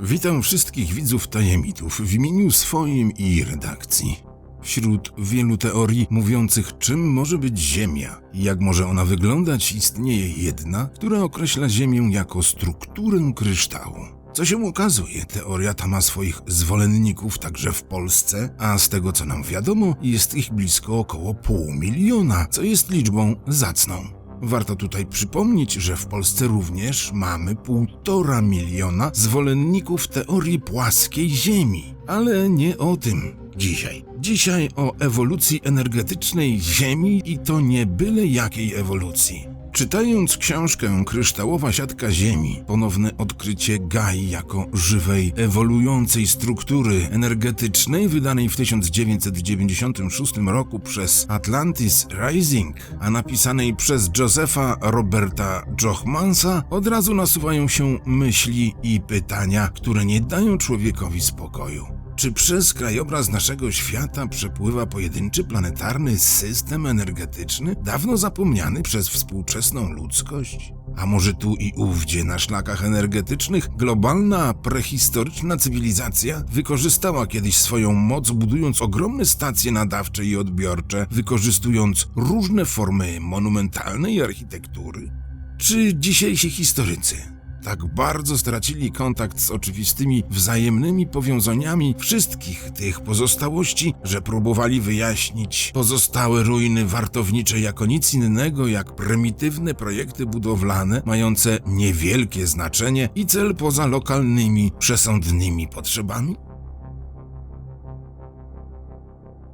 Witam wszystkich widzów Tajemitów w imieniu swoim i redakcji. Wśród wielu teorii mówiących, czym może być Ziemia jak może ona wyglądać, istnieje jedna, która określa Ziemię jako strukturę kryształu. Co się okazuje, teoria ta ma swoich zwolenników także w Polsce, a z tego co nam wiadomo, jest ich blisko około pół miliona, co jest liczbą zacną. Warto tutaj przypomnieć, że w Polsce również mamy półtora miliona zwolenników teorii płaskiej Ziemi. Ale nie o tym dzisiaj. Dzisiaj o ewolucji energetycznej Ziemi i to nie byle jakiej ewolucji. Czytając książkę Kryształowa siatka Ziemi, ponowne odkrycie Gai jako żywej, ewoluującej struktury energetycznej, wydanej w 1996 roku przez Atlantis Rising, a napisanej przez Josepha Roberta Jochmansa, od razu nasuwają się myśli i pytania, które nie dają człowiekowi spokoju. Czy przez krajobraz naszego świata przepływa pojedynczy planetarny system energetyczny, dawno zapomniany przez współczesną ludzkość? A może tu i ówdzie na szlakach energetycznych globalna, prehistoryczna cywilizacja wykorzystała kiedyś swoją moc, budując ogromne stacje nadawcze i odbiorcze, wykorzystując różne formy monumentalnej architektury? Czy dzisiejsi historycy tak bardzo stracili kontakt z oczywistymi wzajemnymi powiązaniami wszystkich tych pozostałości, że próbowali wyjaśnić pozostałe ruiny wartownicze jako nic innego jak prymitywne projekty budowlane mające niewielkie znaczenie i cel poza lokalnymi, przesądnymi potrzebami?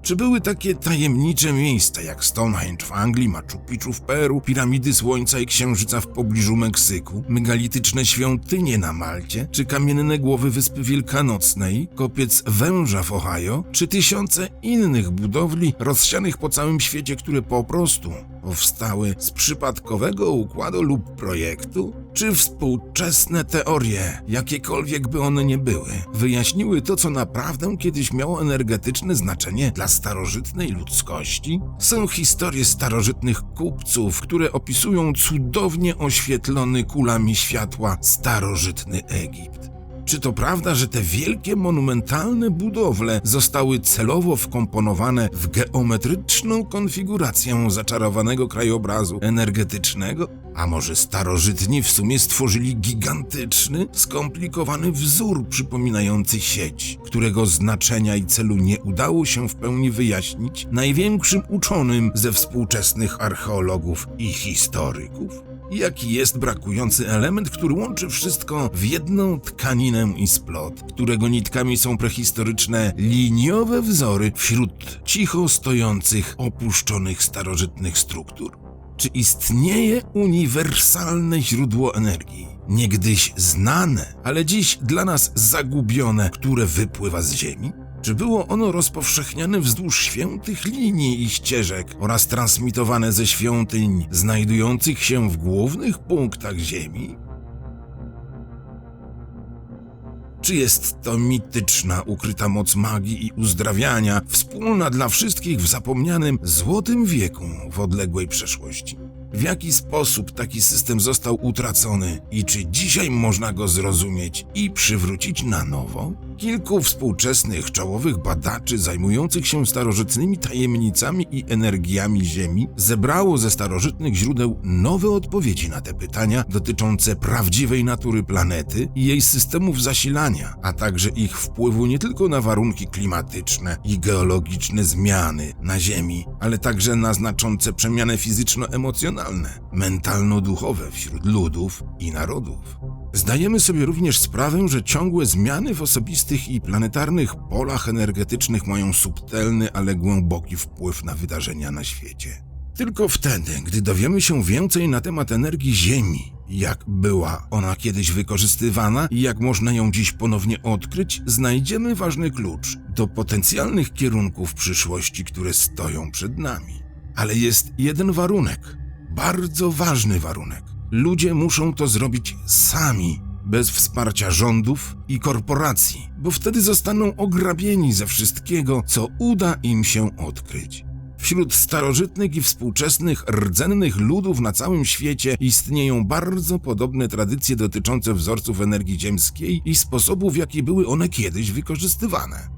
Czy były takie tajemnicze miejsca jak Stonehenge w Anglii, Machu Picchu w Peru, piramidy Słońca i Księżyca w pobliżu Meksyku, megalityczne świątynie na Malcie, czy kamienne głowy Wyspy Wielkanocnej, kopiec węża w Ohio, czy tysiące innych budowli rozsianych po całym świecie, które po prostu powstały z przypadkowego układu lub projektu? Czy współczesne teorie, jakiekolwiek by one nie były, wyjaśniły to, co naprawdę kiedyś miało energetyczne znaczenie dla starożytnej ludzkości? Są historie starożytnych kupców, które opisują cudownie oświetlony kulami światła starożytny Egipt. Czy to prawda, że te wielkie, monumentalne budowle zostały celowo wkomponowane w geometryczną konfigurację zaczarowanego krajobrazu energetycznego? A może starożytni w sumie stworzyli gigantyczny, skomplikowany wzór przypominający sieć, którego znaczenia i celu nie udało się w pełni wyjaśnić największym uczonym ze współczesnych archeologów i historyków? Jaki jest brakujący element, który łączy wszystko w jedną tkaninę i splot, którego nitkami są prehistoryczne liniowe wzory wśród cicho stojących, opuszczonych starożytnych struktur? Czy istnieje uniwersalne źródło energii? Niegdyś znane, ale dziś dla nas zagubione, które wypływa z Ziemi? Czy było ono rozpowszechniane wzdłuż świętych linii i ścieżek oraz transmitowane ze świątyń znajdujących się w głównych punktach Ziemi? Czy jest to mityczna, ukryta moc magii i uzdrawiania, wspólna dla wszystkich w zapomnianym złotym wieku w odległej przeszłości? W jaki sposób taki system został utracony i czy dzisiaj można go zrozumieć i przywrócić na nowo? Kilku współczesnych czołowych badaczy zajmujących się starożytnymi tajemnicami i energiami Ziemi zebrało ze starożytnych źródeł nowe odpowiedzi na te pytania dotyczące prawdziwej natury planety i jej systemów zasilania, a także ich wpływu nie tylko na warunki klimatyczne i geologiczne zmiany na Ziemi, ale także na znaczące przemiany fizyczno-emocjonalne, mentalno-duchowe wśród ludów i narodów. Zdajemy sobie również sprawę, że ciągłe zmiany w osobistych i planetarnych polach energetycznych mają subtelny, ale głęboki wpływ na wydarzenia na świecie. Tylko wtedy, gdy dowiemy się więcej na temat energii Ziemi, jak była ona kiedyś wykorzystywana i jak można ją dziś ponownie odkryć, znajdziemy ważny klucz do potencjalnych kierunków przyszłości, które stoją przed nami. Ale jest jeden warunek, bardzo ważny warunek. Ludzie muszą to zrobić sami, bez wsparcia rządów i korporacji, bo wtedy zostaną ograbieni ze wszystkiego, co uda im się odkryć. Wśród starożytnych i współczesnych rdzennych ludów na całym świecie istnieją bardzo podobne tradycje dotyczące wzorców energii ziemskiej i sposobów, w jaki były one kiedyś wykorzystywane.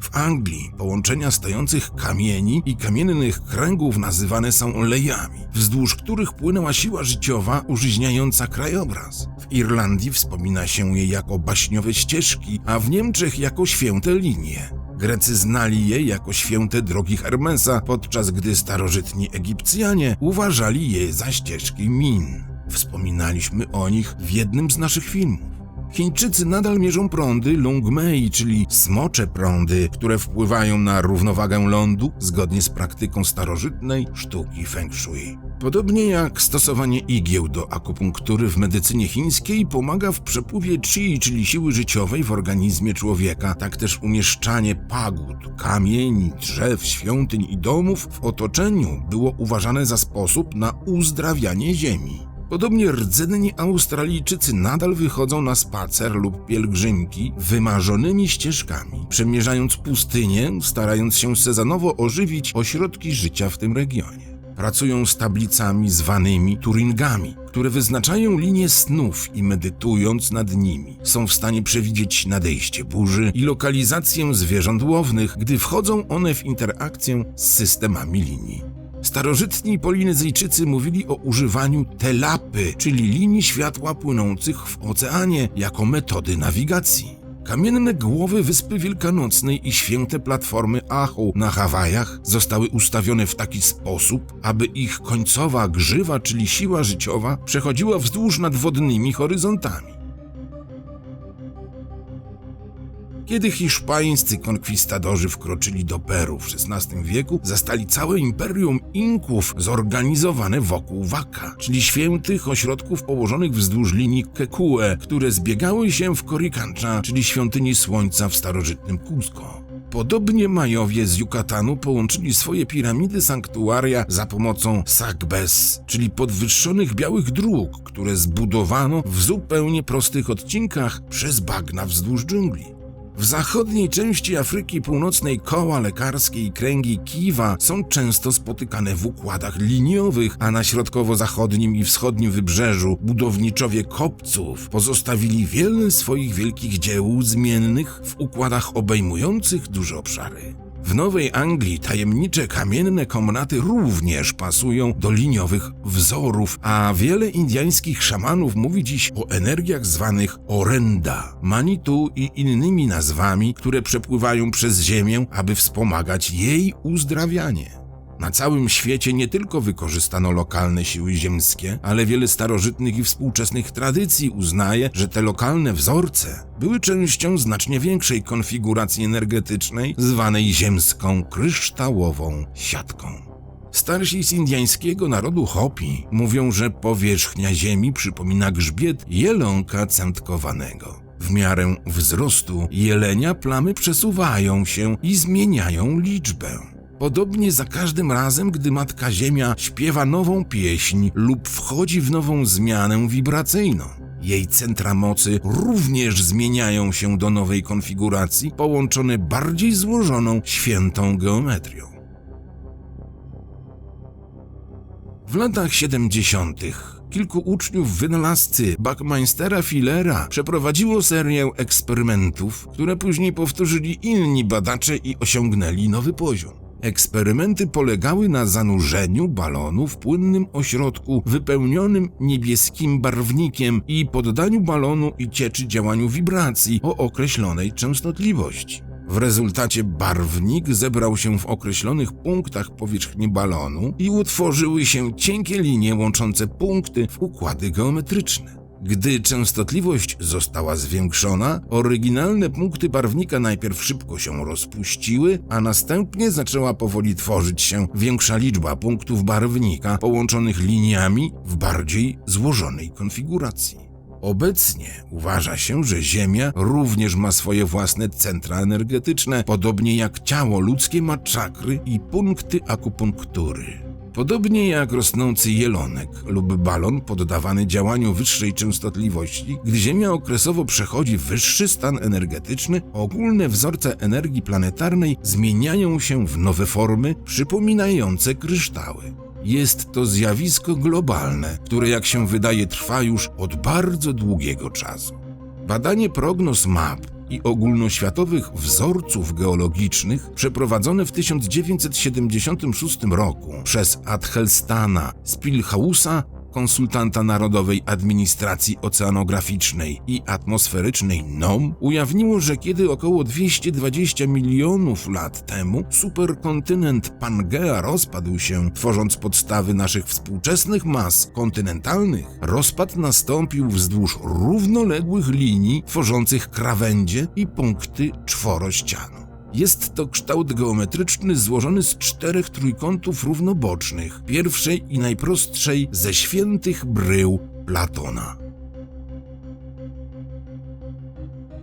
W Anglii połączenia stojących kamieni i kamiennych kręgów nazywane są lejami, wzdłuż których płynęła siła życiowa użyźniająca krajobraz. W Irlandii wspomina się je jako baśniowe ścieżki, a w Niemczech jako święte linie. Grecy znali je jako święte drogi Hermesa, podczas gdy starożytni Egipcjanie uważali je za ścieżki Min. Wspominaliśmy o nich w jednym z naszych filmów. Chińczycy nadal mierzą prądy Lungmei, czyli smocze prądy, które wpływają na równowagę lądu zgodnie z praktyką starożytnej sztuki Feng Shui. Podobnie jak stosowanie igieł do akupunktury w medycynie chińskiej pomaga w przepływie chi, czyli siły życiowej w organizmie człowieka, tak też umieszczanie pagód, kamieni, drzew, świątyń i domów w otoczeniu było uważane za sposób na uzdrawianie ziemi. Podobnie rdzenni Australijczycy nadal wychodzą na spacer lub pielgrzymki wymarzonymi ścieżkami, przemierzając pustynię, starając się sezonowo ożywić ośrodki życia w tym regionie. Pracują z tablicami zwanymi turingami, które wyznaczają linie snów i medytując nad nimi są w stanie przewidzieć nadejście burzy i lokalizację zwierząt łownych, gdy wchodzą one w interakcję z systemami linii. Starożytni Polinezyjczycy mówili o używaniu telapy, czyli linii światła płynących w oceanie, jako metody nawigacji. Kamienne głowy Wyspy Wielkanocnej i święte platformy Achu na Hawajach zostały ustawione w taki sposób, aby ich końcowa grzywa, czyli siła życiowa, przechodziła wzdłuż nadwodnymi horyzontami. Kiedy hiszpańscy konkwistadorzy wkroczyli do Peru w XVI wieku, zastali całe imperium Inków zorganizowane wokół Waka, czyli świętych ośrodków położonych wzdłuż linii Kekue, które zbiegały się w Korikancha, czyli świątyni słońca w starożytnym Cusco. Podobnie Majowie z Yucatanu połączyli swoje piramidy sanktuaria za pomocą sagbes, czyli podwyższonych białych dróg, które zbudowano w zupełnie prostych odcinkach przez bagna wzdłuż dżungli. W zachodniej części Afryki Północnej koła lekarskie i kręgi kiwa są często spotykane w układach liniowych, a na środkowo-zachodnim i wschodnim wybrzeżu budowniczowie kopców pozostawili wiele swoich wielkich dzieł zmiennych w układach obejmujących duże obszary. W Nowej Anglii tajemnicze kamienne komnaty również pasują do liniowych wzorów, a wiele indyjskich szamanów mówi dziś o energiach zwanych orenda, manitu i innymi nazwami, które przepływają przez Ziemię, aby wspomagać jej uzdrawianie. Na całym świecie nie tylko wykorzystano lokalne siły ziemskie, ale wiele starożytnych i współczesnych tradycji uznaje, że te lokalne wzorce były częścią znacznie większej konfiguracji energetycznej, zwanej ziemską kryształową siatką. Starsi z indyjskiego narodu Hopi mówią, że powierzchnia Ziemi przypomina grzbiet jelonka centkowanego. W miarę wzrostu jelenia plamy przesuwają się i zmieniają liczbę. Podobnie za każdym razem, gdy Matka Ziemia śpiewa nową pieśń lub wchodzi w nową zmianę wibracyjną. Jej centra mocy również zmieniają się do nowej konfiguracji, połączone bardziej złożoną świętą geometrią. W latach 70. kilku uczniów wynalazcy Buckminstera Fillera przeprowadziło serię eksperymentów, które później powtórzyli inni badacze i osiągnęli nowy poziom. Eksperymenty polegały na zanurzeniu balonu w płynnym ośrodku wypełnionym niebieskim barwnikiem i poddaniu balonu i cieczy działaniu wibracji o określonej częstotliwości. W rezultacie barwnik zebrał się w określonych punktach powierzchni balonu i utworzyły się cienkie linie łączące punkty w układy geometryczne. Gdy częstotliwość została zwiększona, oryginalne punkty barwnika najpierw szybko się rozpuściły, a następnie zaczęła powoli tworzyć się większa liczba punktów barwnika połączonych liniami w bardziej złożonej konfiguracji. Obecnie uważa się, że Ziemia również ma swoje własne centra energetyczne, podobnie jak ciało ludzkie ma czakry i punkty akupunktury. Podobnie jak rosnący jelonek lub balon poddawany działaniu wyższej częstotliwości, gdy Ziemia okresowo przechodzi wyższy stan energetyczny, ogólne wzorce energii planetarnej zmieniają się w nowe formy przypominające kryształy. Jest to zjawisko globalne, które jak się wydaje trwa już od bardzo długiego czasu. Badanie prognoz map i ogólnoświatowych wzorców geologicznych przeprowadzone w 1976 roku przez Adhelstana Spilhausa, konsultanta Narodowej Administracji Oceanograficznej i Atmosferycznej NOM, ujawniło, że kiedy około 220 milionów lat temu superkontynent Pangea rozpadł się, tworząc podstawy naszych współczesnych mas kontynentalnych, rozpad nastąpił wzdłuż równoległych linii tworzących krawędzie i punkty czworościanu. Jest to kształt geometryczny złożony z czterech trójkątów równobocznych, pierwszej i najprostszej ze świętych brył Platona.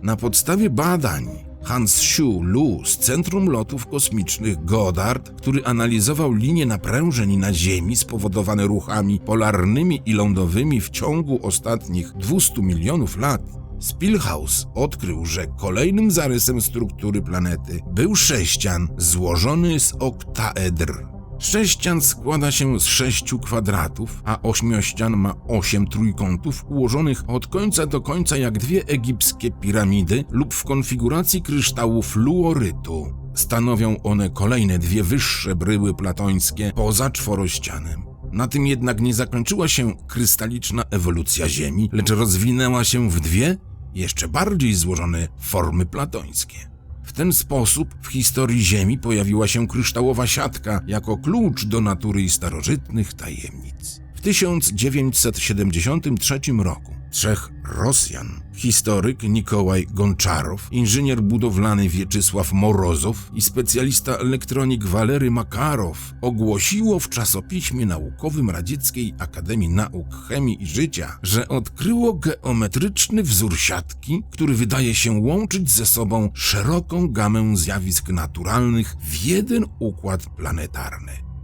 Na podstawie badań Hans Schu Lu z Centrum Lotów Kosmicznych Goddard, który analizował linie naprężeń na Ziemi spowodowane ruchami polarnymi i lądowymi w ciągu ostatnich 200 milionów lat, Spielhaus odkrył, że kolejnym zarysem struktury planety był sześcian złożony z oktaedr. Sześcian składa się z sześciu kwadratów, a ośmiościan ma osiem trójkątów ułożonych od końca do końca jak dwie egipskie piramidy lub w konfiguracji kryształu fluorytu. Stanowią one kolejne dwie wyższe bryły platońskie poza czworościanem. Na tym jednak nie zakończyła się krystaliczna ewolucja Ziemi, lecz rozwinęła się w dwie, jeszcze bardziej złożone formy platońskie. W ten sposób w historii Ziemi pojawiła się kryształowa siatka jako klucz do natury i starożytnych tajemnic. W 1973 roku trzech Rosjan, historyk Nikołaj Gonczarow, inżynier budowlany Wieczysław Morozow i specjalista elektronik Walery Makarow ogłosiło w czasopiśmie naukowym Radzieckiej Akademii Nauk Chemii i Życia, że odkryło geometryczny wzór siatki, który wydaje się łączyć ze sobą szeroką gamę zjawisk naturalnych w jeden układ planetarny.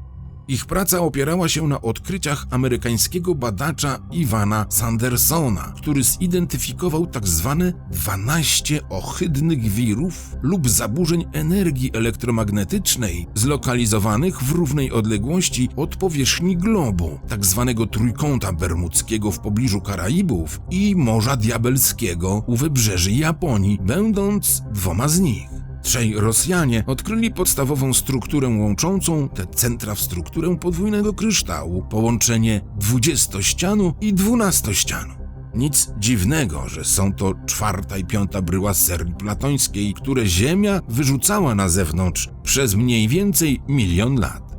Ich praca opierała się na odkryciach amerykańskiego badacza Iwana Sandersona, który zidentyfikował tzw. 12 ohydnych wirów lub zaburzeń energii elektromagnetycznej zlokalizowanych w równej odległości od powierzchni globu, tzw. trójkąta bermudzkiego w pobliżu Karaibów i Morza Diabelskiego u wybrzeży Japonii, będąc dwoma z nich. Trzej Rosjanie odkryli podstawową strukturę łączącą te centra w strukturę podwójnego kryształu, połączenie dwudziestościanu i dwunastościanu. Nic dziwnego, że są to czwarta i piąta bryła serii platońskiej, które Ziemia wyrzucała na zewnątrz przez mniej więcej milion lat.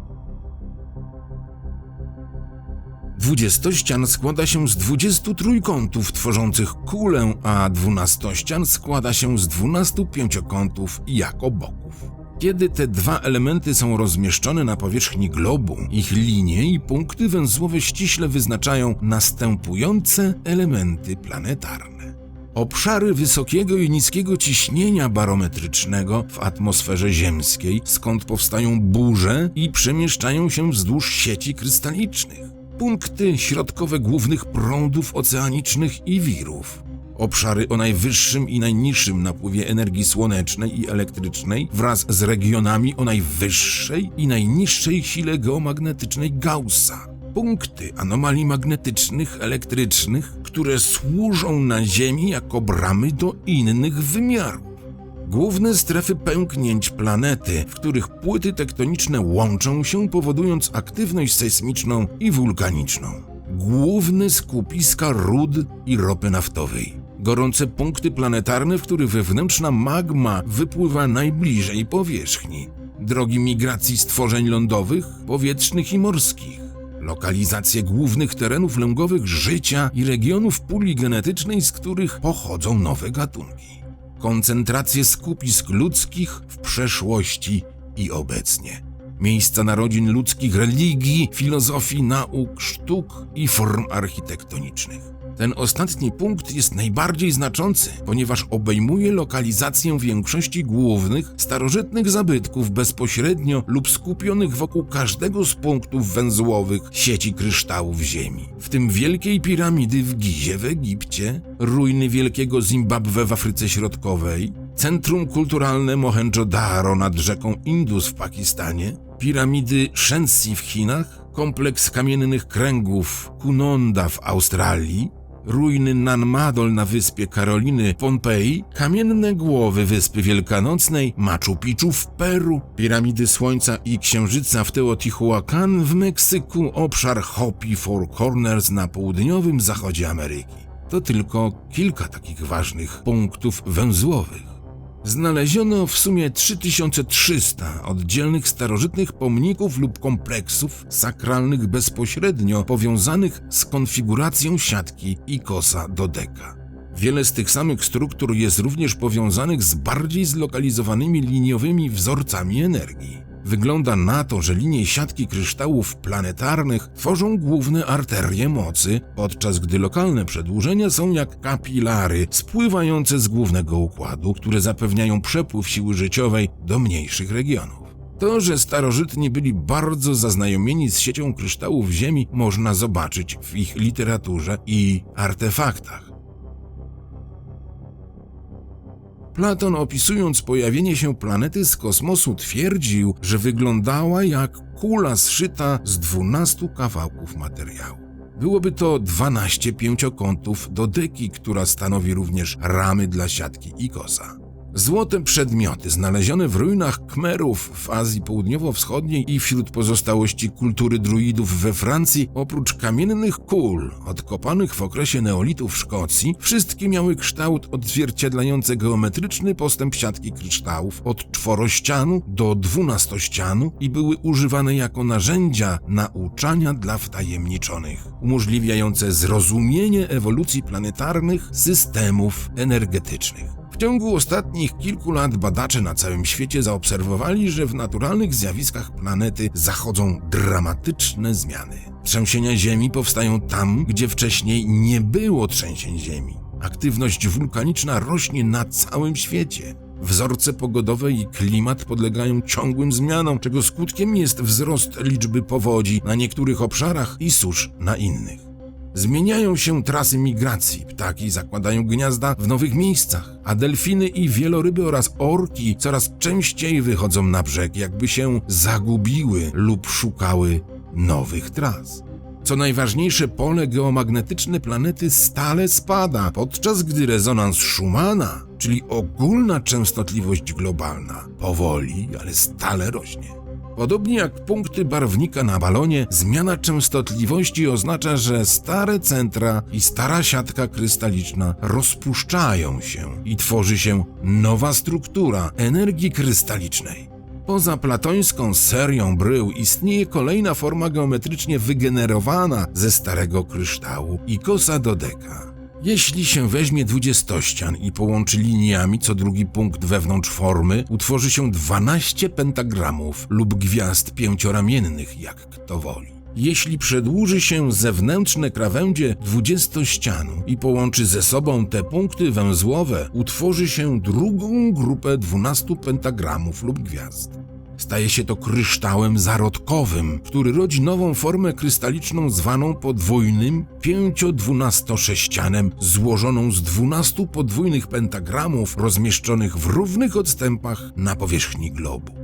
Dwudziestościan składa się z dwudziestu trójkątów tworzących kulę, a dwunastościan składa się z dwunastu pięciokątów jako boków. Kiedy te dwa elementy są rozmieszczone na powierzchni globu, ich linie i punkty węzłowe ściśle wyznaczają następujące elementy planetarne. Obszary wysokiego i niskiego ciśnienia barometrycznego w atmosferze ziemskiej, skąd powstają burze i przemieszczają się wzdłuż sieci krystalicznych punkty środkowe głównych prądów oceanicznych i wirów. Obszary o najwyższym i najniższym napływie energii słonecznej i elektrycznej wraz z regionami o najwyższej i najniższej sile geomagnetycznej Gaussa. Punkty anomalii magnetycznych, elektrycznych, które służą na Ziemi jako bramy do innych wymiarów. Główne strefy pęknięć planety, w których płyty tektoniczne łączą się, powodując aktywność sejsmiczną i wulkaniczną. Główne skupiska ród i ropy naftowej. Gorące punkty planetarne, w których wewnętrzna magma wypływa najbliżej powierzchni. Drogi migracji stworzeń lądowych, powietrznych i morskich lokalizacje głównych terenów lęgowych życia i regionów puli genetycznej, z których pochodzą nowe gatunki koncentrację skupisk ludzkich w przeszłości i obecnie. Miejsca narodzin ludzkich religii, filozofii, nauk, sztuk i form architektonicznych. Ten ostatni punkt jest najbardziej znaczący, ponieważ obejmuje lokalizację większości głównych, starożytnych zabytków bezpośrednio lub skupionych wokół każdego z punktów węzłowych sieci kryształów Ziemi. W tym Wielkiej Piramidy w Gizie w Egipcie, ruiny Wielkiego Zimbabwe w Afryce Środkowej, Centrum Kulturalne Mohenjo-Daro nad rzeką Indus w Pakistanie, piramidy Shensi w Chinach, kompleks kamiennych kręgów Kunonda w Australii, ruiny Nanmadol na wyspie Karoliny Pompeji, kamienne głowy Wyspy Wielkanocnej, Machu Picchu w Peru, piramidy Słońca i Księżyca w Teotihuacan w Meksyku, obszar Hopi Four Corners na południowym zachodzie Ameryki. To tylko kilka takich ważnych punktów węzłowych. Znaleziono w sumie 3300 oddzielnych starożytnych pomników lub kompleksów sakralnych bezpośrednio powiązanych z konfiguracją siatki i kosa dodeka. Wiele z tych samych struktur jest również powiązanych z bardziej zlokalizowanymi liniowymi wzorcami energii. Wygląda na to, że linie siatki kryształów planetarnych tworzą główne arterie mocy, podczas gdy lokalne przedłużenia są jak kapilary spływające z głównego układu, które zapewniają przepływ siły życiowej do mniejszych regionów. To, że starożytni byli bardzo zaznajomieni z siecią kryształów Ziemi, można zobaczyć w ich literaturze i artefaktach. Platon opisując pojawienie się planety z kosmosu twierdził, że wyglądała jak kula zszyta z dwunastu kawałków materiału. Byłoby to 12 pięciokątów do deki, która stanowi również ramy dla siatki i kosa. Złote przedmioty znalezione w ruinach Kmerów w Azji Południowo-Wschodniej i wśród pozostałości kultury druidów we Francji, oprócz kamiennych kul odkopanych w okresie neolitu w Szkocji, wszystkie miały kształt odzwierciedlający geometryczny postęp siatki kryształów od czworościanu do dwunastościanu i były używane jako narzędzia nauczania dla wtajemniczonych, umożliwiające zrozumienie ewolucji planetarnych systemów energetycznych. Ciągu ostatnich kilku lat badacze na całym świecie zaobserwowali, że w naturalnych zjawiskach planety zachodzą dramatyczne zmiany. Trzęsienia Ziemi powstają tam, gdzie wcześniej nie było trzęsień Ziemi. Aktywność wulkaniczna rośnie na całym świecie. Wzorce pogodowe i klimat podlegają ciągłym zmianom, czego skutkiem jest wzrost liczby powodzi na niektórych obszarach i susz na innych. Zmieniają się trasy migracji, ptaki zakładają gniazda w nowych miejscach, a delfiny i wieloryby oraz orki coraz częściej wychodzą na brzeg, jakby się zagubiły lub szukały nowych tras. Co najważniejsze, pole geomagnetyczne planety stale spada, podczas gdy rezonans Schumana, czyli ogólna częstotliwość globalna, powoli, ale stale rośnie. Podobnie jak punkty barwnika na balonie, zmiana częstotliwości oznacza, że stare centra i stara siatka krystaliczna rozpuszczają się i tworzy się nowa struktura energii krystalicznej. Poza platońską serią brył istnieje kolejna forma geometrycznie wygenerowana ze starego kryształu i kosa dodeka. Jeśli się weźmie dwudziestościan i połączy liniami co drugi punkt wewnątrz formy, utworzy się 12 pentagramów lub gwiazd pięcioramiennych, jak kto woli. Jeśli przedłuży się zewnętrzne krawędzie dwudziestościanu i połączy ze sobą te punkty węzłowe, utworzy się drugą grupę 12 pentagramów lub gwiazd. Staje się to kryształem zarodkowym, który rodzi nową formę krystaliczną zwaną podwójnym pięcio-dwunastosześcianem złożoną z dwunastu podwójnych pentagramów rozmieszczonych w równych odstępach na powierzchni globu.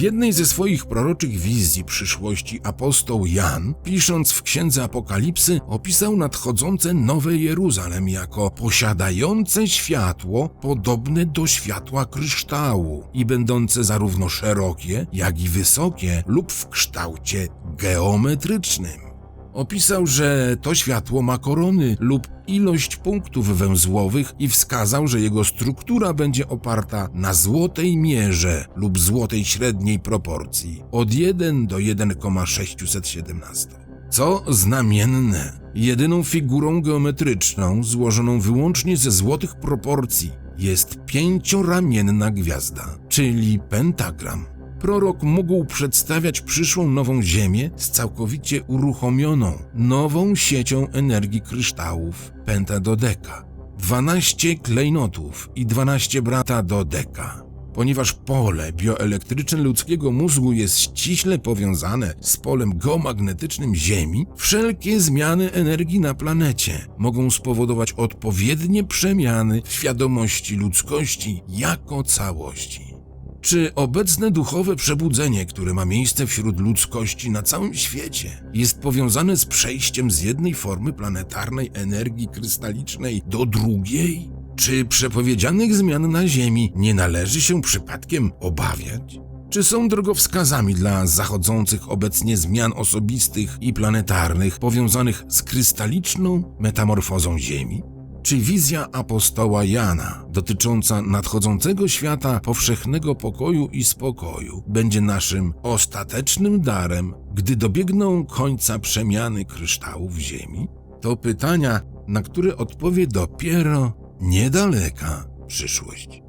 Jednej ze swoich proroczych wizji przyszłości apostoł Jan, pisząc w Księdze Apokalipsy, opisał nadchodzące Nowe Jeruzalem jako posiadające światło podobne do światła kryształu i będące zarówno szerokie, jak i wysokie lub w kształcie geometrycznym. Opisał, że to światło ma korony lub ilość punktów węzłowych i wskazał, że jego struktura będzie oparta na złotej mierze lub złotej średniej proporcji od 1 do 1,617. Co znamienne, jedyną figurą geometryczną złożoną wyłącznie ze złotych proporcji jest pięcioramienna gwiazda, czyli pentagram. Prorok mógł przedstawiać przyszłą nową Ziemię z całkowicie uruchomioną, nową siecią energii kryształów pentadodeka. 12 klejnotów i 12 brata do deka. Ponieważ pole bioelektryczne ludzkiego mózgu jest ściśle powiązane z polem geomagnetycznym Ziemi, wszelkie zmiany energii na planecie mogą spowodować odpowiednie przemiany w świadomości ludzkości jako całości. Czy obecne duchowe przebudzenie, które ma miejsce wśród ludzkości na całym świecie, jest powiązane z przejściem z jednej formy planetarnej energii krystalicznej do drugiej? Czy przepowiedzianych zmian na Ziemi nie należy się przypadkiem obawiać? Czy są drogowskazami dla zachodzących obecnie zmian osobistych i planetarnych powiązanych z krystaliczną metamorfozą Ziemi? Czy wizja apostoła Jana dotycząca nadchodzącego świata powszechnego pokoju i spokoju będzie naszym ostatecznym darem, gdy dobiegną końca przemiany kryształów Ziemi? To pytania, na które odpowie dopiero niedaleka przyszłość.